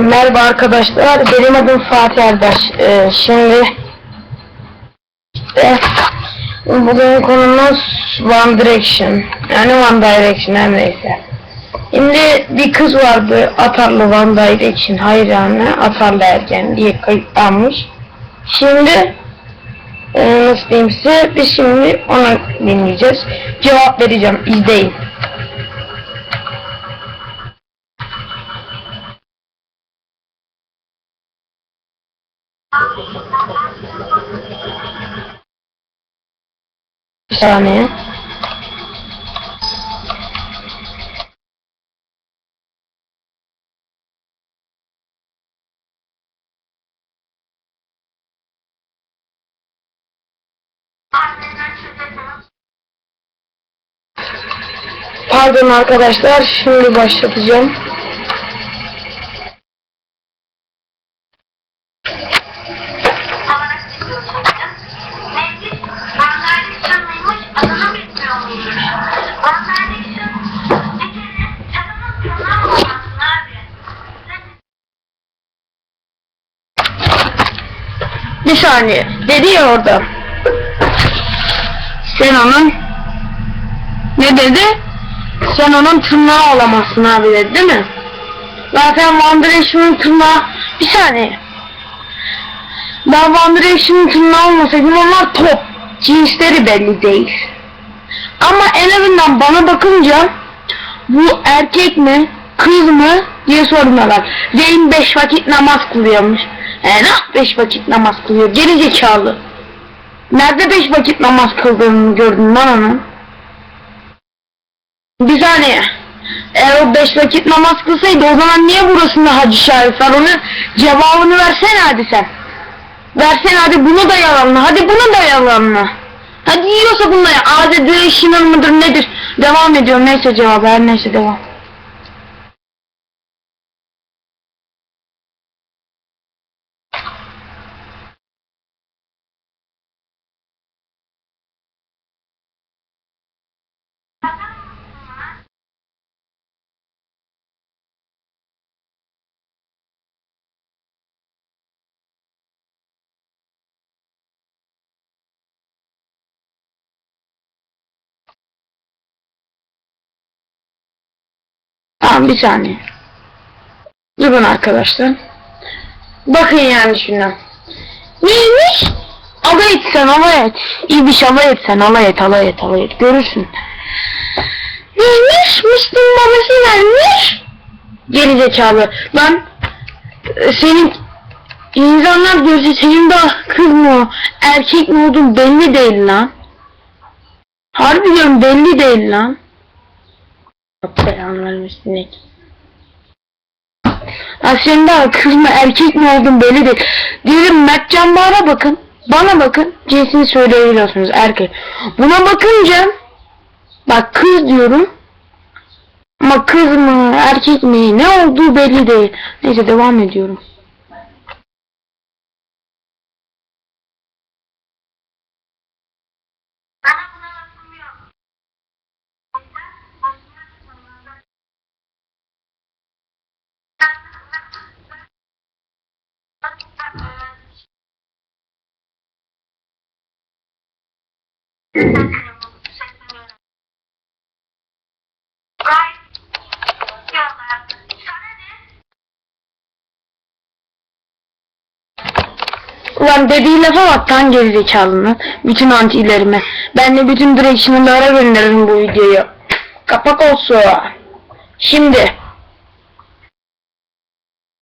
Merhaba arkadaşlar, benim adım Fatih Erbaş. Ee, şimdi işte bugün konumuz One Direction. Yani One Direction her neyse. Şimdi bir kız vardı Atarlı One Direction hayranı Atarlı Ergen diye kayıtlanmış. Şimdi e, nasıl diyeyim size biz şimdi onu dinleyeceğiz. Cevap vereceğim izleyin. Bir saniye. Pardon arkadaşlar, şimdi başlatacağım. Saniye. Dedi ya orada. Sen onun ne dedi? Sen onun tırnağı olamazsın abi dedi değil mi? Zaten One Direction'ın tırnağı bir saniye. Ben One Direction'ın tırnağı olmasaydım onlar top. Cinsleri belli değil. Ama en azından bana bakınca bu erkek mi kız mı diye sormuyorlar. Zeyn beş vakit namaz kılıyormuş. E nasıl beş vakit namaz kılıyor? Geri zekalı. Nerede beş vakit namaz kıldığını gördün lan onun? Bir saniye. Eğer o beş vakit namaz kılsaydı o zaman niye burasında hacı şahit var? Onun cevabını versene hadi sen. Versene hadi bunu da yalanla. Hadi bunu da yalanla. Hadi yiyorsa bunları adet değişimin mıdır nedir? Devam ediyorum neyse cevabı her neyse devam. Tamam bir saniye. Durun arkadaşlar. Bakın yani şuna. Neymiş? Alay et sen alay et. İbiş alay et sen alay et alay et alay et. Görürsün. Neymiş? Müslüm babası vermiş. Geri zekalı. Lan e, senin insanlar görse senin daha kız mı erkek mi olduğun belli değil lan. Harbi belli değil lan. Belanlar üstüne. Ya senin daha kız mı erkek mi oldun belli değil. Diyelim Mert Can Bağır'a bakın. Bana bakın. Cinsini söyleyebiliyorsunuz erkek. Buna bakınca bak kız diyorum. Ama kız mı erkek mi ne olduğu belli değil. Neyse devam ediyorum. Bana buna lafım yok. Gayet diyorlar. Sana ne? Ulan dediği lafa bak lan gerizekalını. Bütün antilerime. Ben de bütün direction'lara gönderirim bu videoyu. Kapak olsun. Şimdi.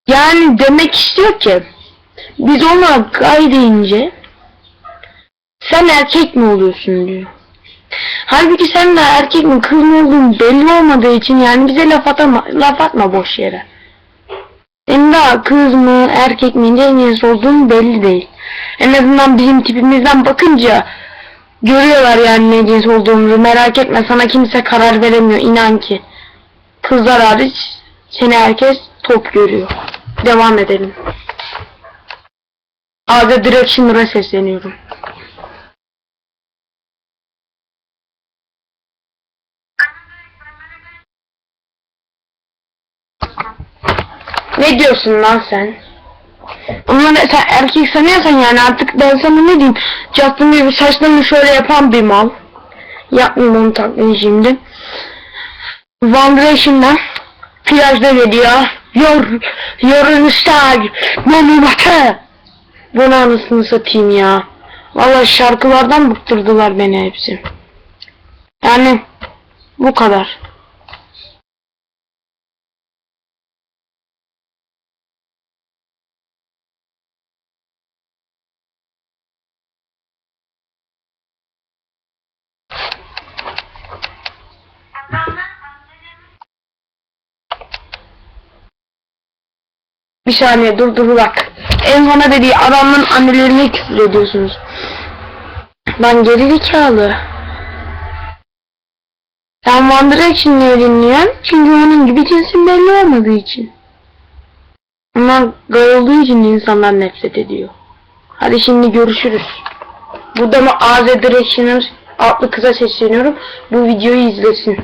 Yani demek istiyor ki biz ona gay deyince sen erkek mi oluyorsun diyor. Halbuki sen de erkek mi kız mı olduğun belli olmadığı için yani bize laf atma, laf atma boş yere. Senin daha kız mı erkek mi ne cins olduğun belli değil. En azından bizim tipimizden bakınca görüyorlar yani ne cins olduğumuzu. Merak etme sana kimse karar veremiyor inan ki. Kızlar hariç seni herkes top görüyor. Devam edelim. Abi Directioner'a sesleniyorum. Ne diyorsun lan sen? Ulan sen erkek sanıyorsan yani artık ben sana ne diyeyim? Justin Bieber saçlarını şöyle yapan bir mal. Yapmayayım onu taklidi şimdi. One Direction'dan plajda geliyor. Yor, yorun üstad, mami batı. Bunu anasını satayım ya. Vallahi şarkılardan bıktırdılar beni hepsi. Yani bu kadar. Bir saniye dur dur bak. En sona dediği adamın annelerine küfür ediyorsunuz. Ben geri zekalı. Sen One Direction niye dinliyorsun? Çünkü onun gibi cinsin belli olmadığı için. Onlar gay olduğu için insanlar nefret ediyor. Hadi şimdi görüşürüz. Burada mı AZ Directioner adlı kıza sesleniyorum. Bu videoyu izlesin.